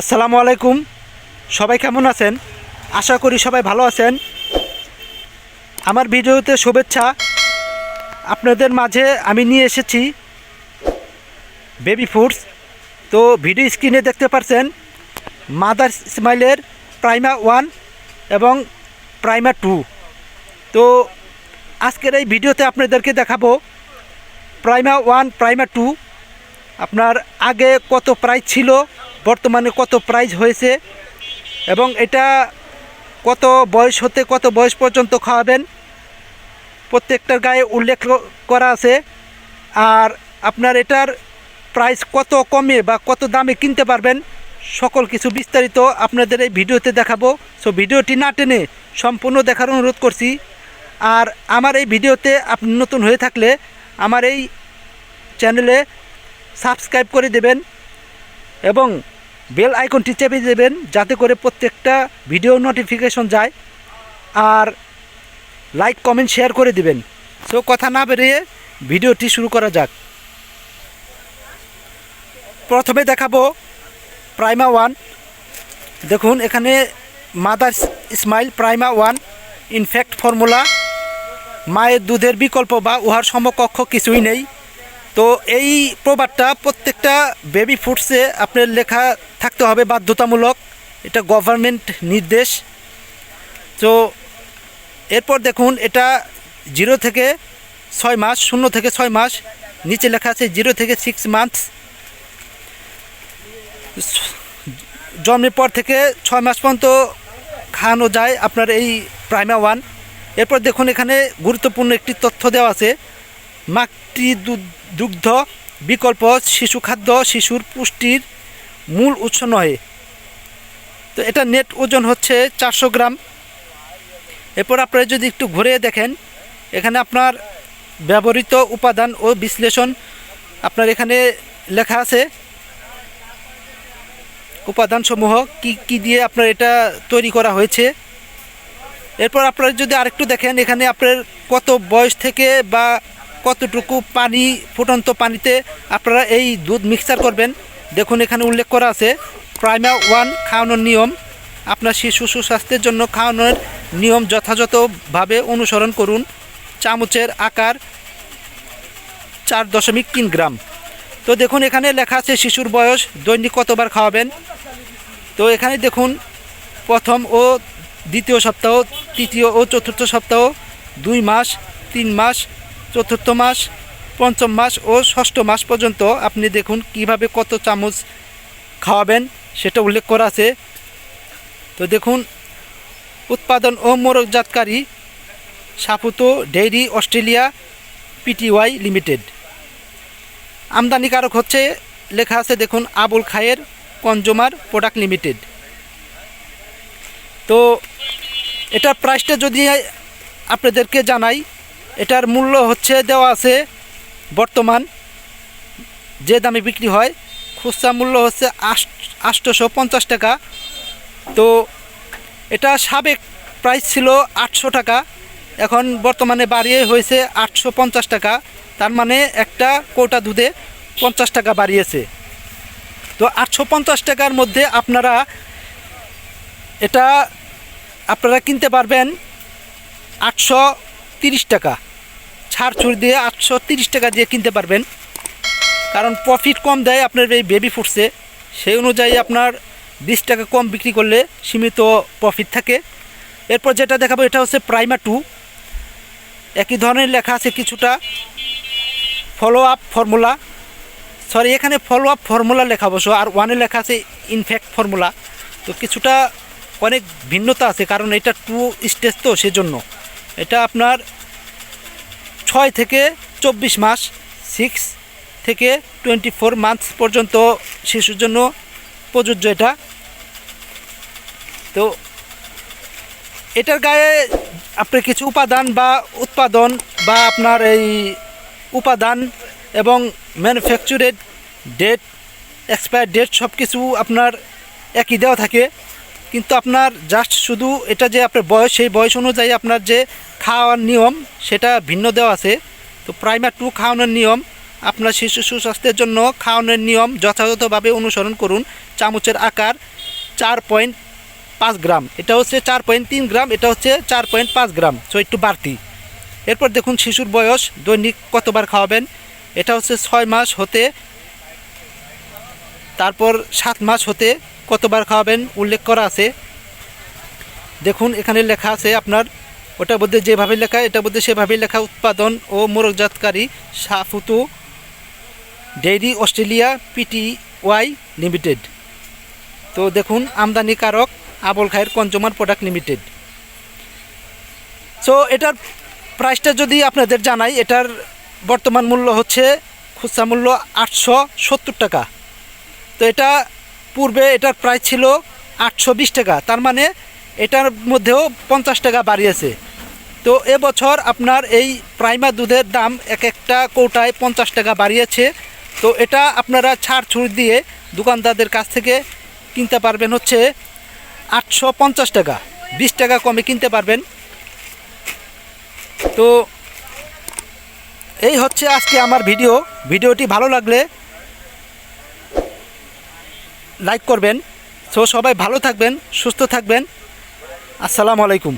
আসসালামু আলাইকুম। সবাই কেমন আছেন? আশা করি সবাই ভালো আছেন। আমার ভিডিওতে শুভেচ্ছা। আপনাদের মাঝে আমি নিয়ে এসেছি বেবি ফুডস তো ভিডিও স্ক্রিনে দেখতে পাচ্ছেন মাদার স্মাইলের প্রাইমা ওয়ান এবং প্রাইমা টু তো আজকের এই ভিডিওতে আপনাদেরকে দেখাবো প্রাইমা ওয়ান প্রাইমা টু আপনার আগে কত প্রাইস ছিল বর্তমানে কত প্রাইস হয়েছে এবং এটা কত বয়স হতে কত বয়স পর্যন্ত খাওয়াবেন? প্রত্যেকটার গায়ে উল্লেখ করা আছে। আর আপনার এটার প্রাইস কত কমে বা কত দামে কিনতে পারবেন? সকল কিছু বিস্তারিত আপনাদের এই ভিডিওতে দেখাবো। সো ভিডিওটি না টেনে সম্পূর্ণ দেখার অনুরোধ করছি। আর আমার এই ভিডিওতে আপনি নতুন হয়ে থাকলে আমার এই চ্যানেলে সাবস্ক্রাইব করে দেবেন। এবং বেল আইকনটি চেপে দেবেন যাতে করে প্রত্যেকটা ভিডিও নোটিফিকেশন যায় আর লাইক কমেন্ট শেয়ার করে দিবেন। সো কথা না বেরিয়ে ভিডিওটি শুরু করা যাক। প্রথমে দেখাবো প্রাইমা ওয়ান দেখুন, এখানে mother smile Prima one in fact formula মায়ের দুধের বিকল্প বা উহার সমকক্ষ কিছুই নেই। তো এই প্রবাদটা প্রত্যেকটা বেবি ফুডসে আপনার লেখা থাকতে হবে বাধ্যতামূলক। এটা গভর্নমেন্ট নির্দেশ। তো এরপর দেখুন, এটা জিরো থেকে ছয় মাস, শূন্য থেকে ছয় মাস, নিচে লেখা আছে জিরো থেকে সিক্স মান্থস জন্মের পর থেকে ছয় মাস পর্যন্ত খাওয়ানো যায় আপনার এই প্রাইমা ওয়ান। এরপর দেখুন, এখানে গুরুত্বপূর্ণ একটি তথ্য দেওয়া আছে। দুধ- দুগ্ধ বিকল্প শিশু খাদ্য শিশুর পুষ্টির মূল উৎস নয়। তো এটা নেট ওজন হচ্ছে চারশো গ্রাম। এরপর আপনারা যদি একটু ঘুরে দেখেন, এখানে আপনার ব্যবহৃত উপাদান ও বিশ্লেষণ আপনার এখানে লেখা আছে। উপাদানসমূহ কি কি দিয়ে আপনার এটা তৈরি করা হয়েছে। এরপর আপনারা যদি আরেকটু দেখেন, এখানে আপনার কত বয়স থেকে বা কতটুকু পানি, ফুটন্ত পানিতে আপনারা এই দুধ মিক্সচার করবেন। দেখুন, এখানে উল্লেখ করা আছে প্রাইমা ওয়ান খাওয়ানোর নিয়ম। আপনার শিশু সুস্বাস্থ্যের জন্য খাওয়ানোর নিয়ম যথাযথভাবে অনুসরণ করুন। চামচের আকার চার দশমিক তিন গ্রাম। তো দেখুন, এখানে লেখা আছে, শিশুর বয়স দৈনিক কতবার খাওয়াবেন। তো এখানে দেখুন, প্রথম ও দ্বিতীয় সপ্তাহ, তৃতীয় ও চতুর্থ সপ্তাহ, দুই মাস, তিন মাস চতুর্থ মাস, পঞ্চম মাস ও ষষ্ঠ মাস পর্যন্ত আপনি দেখুন কীভাবে কত চামচ খাওয়াবেন, সেটা উল্লেখ করা আছে। তো দেখুন, উৎপাদন ও মোরকজাতকারী Saputo dairy Australia PTY limited. আমদানিকারক হচ্ছে, লেখা আছে দেখুন, Abul Khair consumer product limited. তো, এটার প্রাইসটা যদি আপনাদেরকে জানাই এটার মূল্য হচ্ছে দেওয়া আছে বর্তমান যে দামে বিক্রি হয়। খুচরা মূল্য হচ্ছে আটশোশো পঞ্চাশ টাকা। তো এটা সাবেক প্রাইস ছিল আটশো টাকা। এখন বর্তমানে বাড়িয়ে হয়েছে আটশো পঞ্চাশ টাকা। তার মানে একটা কোটা দুধে পঞ্চাশ টাকা বাড়িয়েছে। তো আটশো পঞ্চাশ টাকার মধ্যে আপনারা এটা আপনারা কিনতে পারবেন আটশো তিরিশ টাকা। ছাড় ছুড় দিয়ে আটশো তিরিশ টাকা দিয়ে কিনতে পারবেন। কারণ প্রফিট কম দেয় আপনার এই বেবি ফুডসে সেই অনুযায়ী আপনার বিশ টাকা কম বিক্রি করলে সীমিত প্রফিট থাকে। এরপর যেটা দেখাবো, এটা হচ্ছে প্রাইমা টু একই ধরনের লেখা আছে কিছুটা ফলো আপ ফর্মুলা সরি এখানে ফলো আপ ফর্মুলা লেখা অবশ্য, আর ওয়ানে লেখা আছে ইনফ্যাক্ট ফর্মুলা তো কিছুটা অনেক ভিন্নতা আছে, কারণ এটা টু স্টেজ তো, সেজন্য। এটা আপনার ছয় থেকে চব্বিশ মাস সিক্স থেকে টোয়েন্টি ফোর মান্থস পর্যন্ত শিশুর জন্য প্রযোজ্য এটা। তো এটার গায়ে আপনার কিছু উপাদান বা উৎপাদন বা আপনার এই উপাদান এবং ম্যানুফ্যাকচারেড ডেট এক্সপায়ার ডেট সব কিছু আপনার একই দেওয়া থাকে। কিন্তু আপনার জাস্ট শুধু এটা যে আপনার বয়স, সেই বয়স অনুযায়ী আপনার যে খাওয়ার নিয়ম, সেটা ভিন্ন দেওয়া আছে। তো প্রাইমার টু খাওয়ানোর নিয়ম, আপনার শিশু সুস্বাস্থ্যের জন্য খাওয়ানোর নিয়ম যথাযথভাবে অনুসরণ করুন। চামচের আকার চার পয়েন্ট পাঁচ গ্রাম। এটা হচ্ছে চার পয়েন্ট তিন গ্রাম, এটা হচ্ছে চার পয়েন্ট পাঁচ গ্রাম সো একটু বাড়তি। এরপর দেখুন শিশুর বয়স, দৈনিক কতবার খাওয়াবেন? এটা হচ্ছে ছয় মাস হতে, তারপর সাত মাস হতে কতবার খাওয়াবেন? উল্লেখ করা আছে। দেখুন, এখানে লেখা আছে আপনার ওটার মধ্যে যেভাবে লেখা, এটার মধ্যে সেভাবেই লেখা উৎপাদন ও মোরকজাতকারী Saputo dairy Australia PT Y limited. তো দেখুন, আমদানিকারক Abul Khair consumer product limited. So এটার প্রাইসটা যদি আপনাদের জানাই, এটার বর্তমান মূল্য হচ্ছে খুচরা মূল্য আটশো সত্তর টাকা। তো এটা পূর্বে এটার প্রাইস ছিল আটশো বিশ টাকা, তার মানে এটার মধ্যেও পঞ্চাশ টাকা বাড়িয়েছে। তো এবছর আপনার এই প্রাইমার দুধের দাম এক একটা কৌটায় পঞ্চাশ টাকা বাড়িয়েছে। তো এটা আপনারা ছাড় ছুট দিয়ে দোকানদারদের কাছ থেকে কিনতে পারবেন হচ্ছে আটশো পঞ্চাশ টাকা, বিশ টাকা কমে কিনতে পারবেন। তো এই হচ্ছে আজকে আমার ভিডিও। ভিডিওটি ভালো লাগলে লাইক করবেন। সো সবাই ভালো থাকবেন, সুস্থ থাকবেন। আসসালামু আলাইকুম।